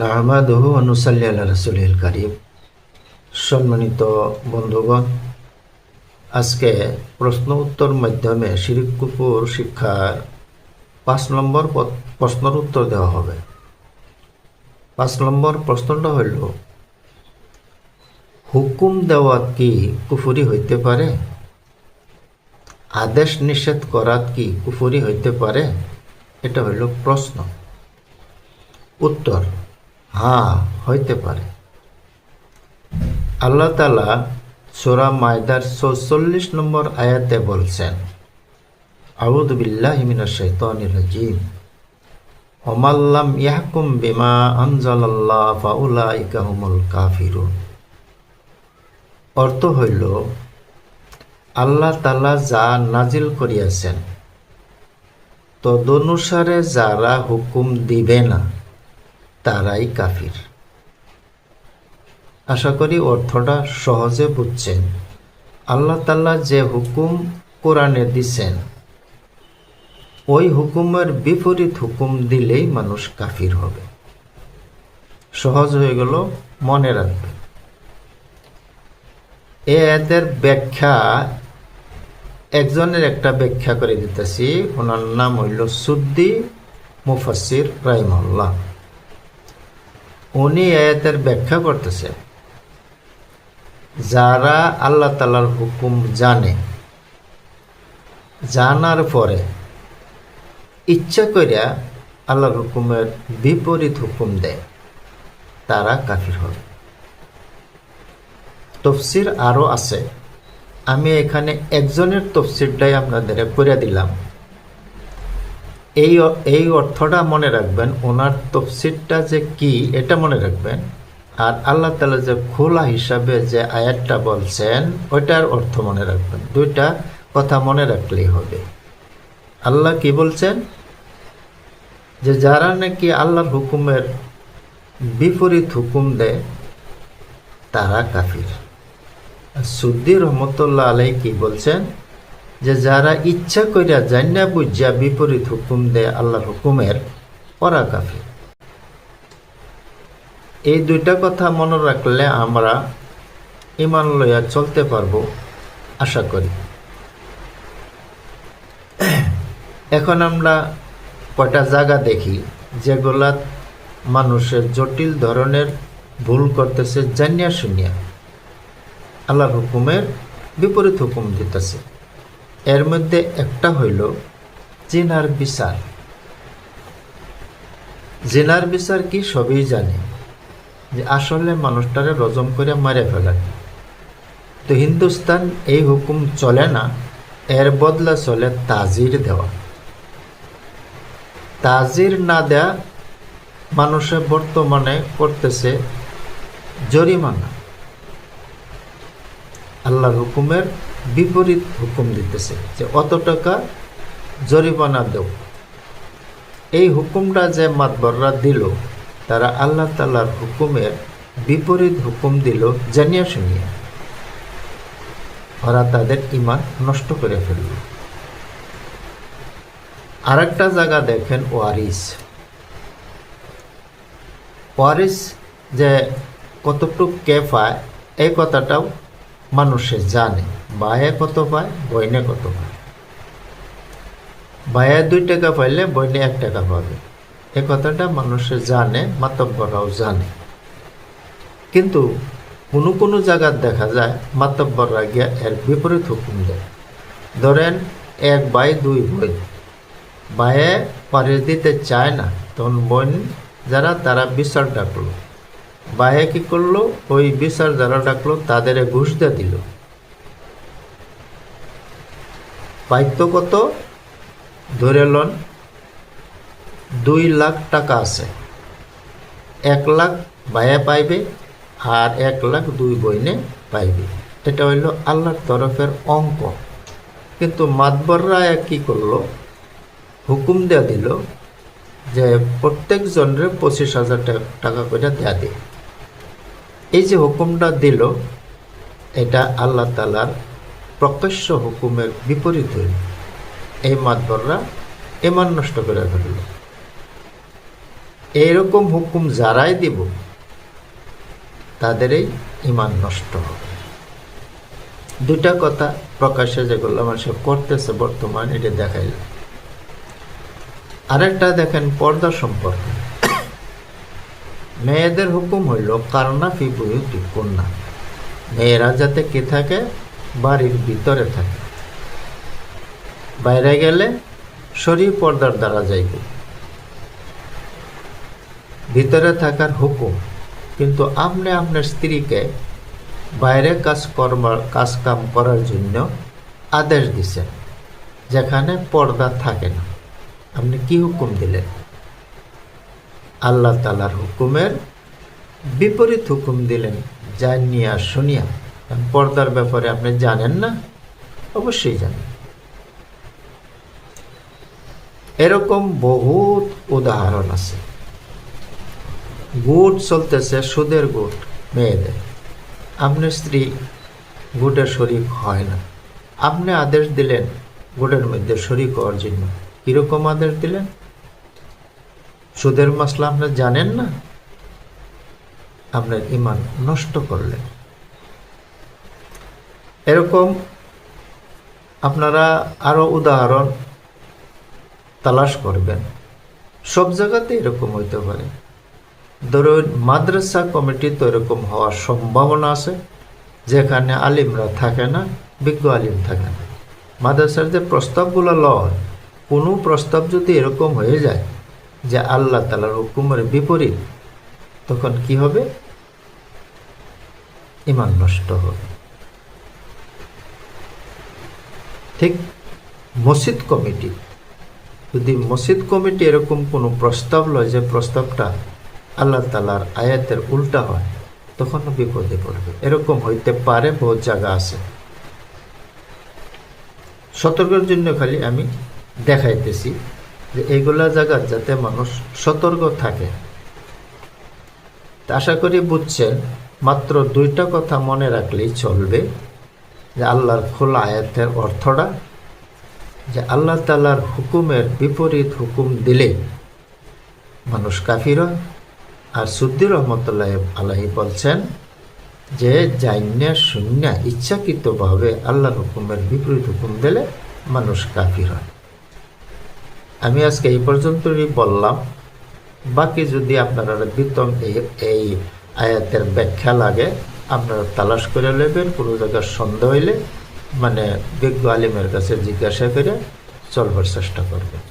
নাহমাদহু অনুসাল্লি আল্লাহ রসুল করিম। সম্মানিত বন্ধুগণ, আজকে প্রশ্ন উত্তর মাধ্যমে শিরিকুপুর শিক্ষার পাঁচ নম্বর প্রশ্নের উত্তর দেওয়া হবে। পাঁচ নম্বর প্রশ্নটা হইল, হুকুম দেওয়া কি কুফুরি হইতে পারে? আদেশ নিষেধ করা কি কুফুরি হইতে পারে? এটা হইল প্রশ্ন। উত্তর হ্যাঁ হইতে পারে। আল্লাহ তালা সোরা মায়দার চৌচল্লিশ নম্বর আয়াতে বলছেন আউদ বিল্লাহ মিনাশ শাইতানির রাজিম। ওমাল্লাম ইয়াহকুম বিমা আনজালাল্লাহ ফাউলাইকা হুমুল কাফিরুন। অর্থ হইল, আল্লাহ তালা যা নাজিল করিয়াছেন, তদনুসারে যারা হুকুম দিবে না তারাই কাফির। আশা করি অর্থটা সহজে বুঝছেন। আল্লাহ তাল্লাহ যে হুকুম কোরআনে দিচ্ছেন ওই হুকুমের বিপরীত হুকুম দিলেই মানুষ কাফির হবে। সহজ হয়ে গেল, মনে রাখবে এদের ব্যাখ্যা, একজনের একটা ব্যাখ্যা করে দিতেছি। ওনার নাম হইল সুদ্দি মুফাসির রাইমুল্লাহ উনি আয়াতের ব্যাখ্যা করতেছেন যারা আল্লাহ তালার হুকুম জানে, জানার পরে ইচ্ছা করিয়া আল্লাহর হুকুমের বিপরীত হুকুম দেয়, তারা কাফির হবে। তফসির আরও আছে। আমি এখানে একজনের তফসিরটাই আপনাদের করে দিলাম। এই এই অর্থটা মনে রাখবেন, ওনার তফসিরটা যে কি, এটা মনে রাখবেন। আর আল্লাহ তালা যে খোলা হিসাবে যে আয়াতটা বলছেন, ওইটার অর্থ মনে রাখবেন। দুইটা কথা মনে রাখলেই হবে। আল্লাহ কি বলছেন? যে যারা নাকি আল্লাহর হুকুমের বিপরীত হুকুম দেয়, তারা কাফির। সুদ্দি রহমতুল্লাহ আলাই কি বলছেন? যে যারা ইচ্ছা করিয়া জান্না বুঝিয়া বিপরীত হুকুম দেয় আল্লাহর হুকুমের, ওরা কাফির। এই দুইটা কথা মনে রাখলে আমরা ইমান লইয়া চলতে পারব, আশা করি। এখন আমরা কয়টা জায়গা দেখি যেগুলা মানুষের জটিল ধরনের ভুল করতেছে জানিয়া শুনিয়া। আল্লাহর হুকুমের বিপরীত হুকুম দিতেছে। এর মধ্যে একটা হইল জিনার বিচার। জিনার বিচার কি সবই জানে, যে আসলে মানুষটারে রজম করে মারে ফেলা তো হিন্দুস্তান এই হুকুম চলে না, এর বদলা চলে তাজির দেওয়া। তাজির না দেয়া মানুষে বর্তমানে করতেছে জরিমানা। আল্লাহর হুকুমের বিপরীত হুকুম দিতেছে যে অত টাকা জরিমানা দেও। এই হুকুমটা যে মাতবররা দিল, তারা আল্লাহ তালার হুকুমের বিপরীত হুকুম দিল জানিয়া শুনিয়া। ওরা তাদের ইমান নষ্ট করে ফেলল। আরেকটা জায়গা দেখেন ওয়ারিস। ওয়ারিস যে কতটুক কে পায় এই কথাটাও মানুষে জানে বায়ে কত পায়, বইনে কত পায়। বায়ে দুই টাকা পাইলে বইনে এক টাকা পাবে। এ কথাটা মানুষে জানে, মাতব্বরাও জানে। কিন্তু কোনো কোনো জায়গার দেখা যায়, মাতব্বররা গিয়া এর বিপরীত হুকুম দেয়। ধরেন, এক বাই দুই বই। বায়ে পারে দিতে চায় না, তখন বোন যারা, তারা বিচার ডাকলো বাহে কি করল? ওই বিচার যারা ডাকলো, তাদের ঘুষ দিয়ে দিল। পাইতো কত? ধরে লন, দুই লাখ টাকা আছে। এক লাখ বায়া পাইবে আর এক লাখ দুই বইনে পাইবে। এটা হইল আল্লাহর তরফের অঙ্ক। কিন্তু মাতবররা কি করল? হুকুম দেয়া দিল যে প্রত্যেক জনের পঁচিশ হাজার টাকা করে দেয়া দে। এই যে হুকুমটা দিল, এটা আল্লাহ তালার প্রকাশ্য হুকুমের বিপরীত এই মাতবররা এমান নষ্ট করে ফেলল। এইরকম হুকুম যারাই দিব তাদেরই ইমান নষ্ট হবে। দুটা কথা প্রকাশ্যে যেগুলো মানুষ করতেছে বর্তমান, এটা দেখাইল। আরেকটা দেখেন পর্দা সম্পর্কে। মেয়েদের হুকুম হইল কারনা ফি বুয়ুতি কন্যা? মেয়েরা যাতে কি থাকে, বাড়ির ভিতরে থাকে। বাইরে গেলে শরীর পর্দার দ্বারা যাইবে। ভিতরে থাকার হুকুম, কিন্তু আপনি আপনার স্ত্রীকে বাইরে কাজ কর্ম কাজ কাম করার জন্য আদেশ দিছেন, যেখানে পর্দা থাকে না। আপনি কি হুকুম দিলেন? আল্লাহ তালার হুকুমের বিপরীত হুকুম দিলেন। জানিয়া শুনিয়া। পর্দার ব্যাপারে আপনি জানেন না, অবশ্যই জানেন। এরকম বহুত উদাহরণ আছে। গুট চলতেছে, সুদের গুট, মেয়েদের। আপনার স্ত্রী গুটের শরিক হয় না। আপনি আদেশ দিলেন, গুটের মধ্যে শরিক হওয়ার জন্য। কীরকম আদেশ দিলেন? সুদের মশলা আপনি জানেন না? আপনার ইমান নষ্ট করলেন। এরকম আপনারা আরও উদাহরণ তালাশ করবেন। সব জায়গাতে এরকম হইতে পারে। ধরুন, মাদ্রাসা কমিটি তো এরকম হওয়ার সম্ভাবনা আছে, যেখানে আলিমরা থাকে না, বিজ্ঞ আলিম থাকে না। মাদ্রাসার যে প্রস্তাবগুলো লয়, কোনো প্রস্তাব যদি এরকম হয়ে যায় যে আল্লাহ তালার হুকুমের বিপরীত, তখন কি হবে? ইমান নষ্ট হবে। ঠিক মসজিদ কমিটি, যদি মসজিদ কমিটি এরকম কোনো প্রস্তাব লয় যে প্রস্তাবটা আল্লাহ তালার আয়াতের উল্টা হয়, তখন বিপদে পড়বে। এরকম হইতে পারে, বহুত জায়গা আছে। সতর্কের জন্য খালি আমি দেখাইতেছি। যে এইগুলা জায়গা যাতে মানুষ সতর্ক থাকে। আশা করি বুঝছেন, মাত্র দুইটা কথা মনে রাখলেই চলবে, যে আল্লাহর খোলা আয়াতের অর্থটা, যে আল্লাহ তালার হুকুমের বিপরীত হুকুম দিলে মানুষ কাফির আর সুদ্দি রহমতুল্লাহ আলাহি বলছেন যে জাইন্যা শূন্য ইচ্ছাকৃতভাবে আল্লাহর হুকুমের বিপরীত হুকুম দিলে মানুষ কাফির হয়। আমি আজকে এই পর্যন্তই বললাম। বাকি যদি আপনারা এই এই আয়াতের ব্যাখ্যা লাগে, আপনারা তালাশ করে নেবেন, কোনো জায়গার সন্দেহ হইলে মানে বিজ্ঞ আলিমের কাছে জিজ্ঞাসা করে চলবার চেষ্টা করবেন।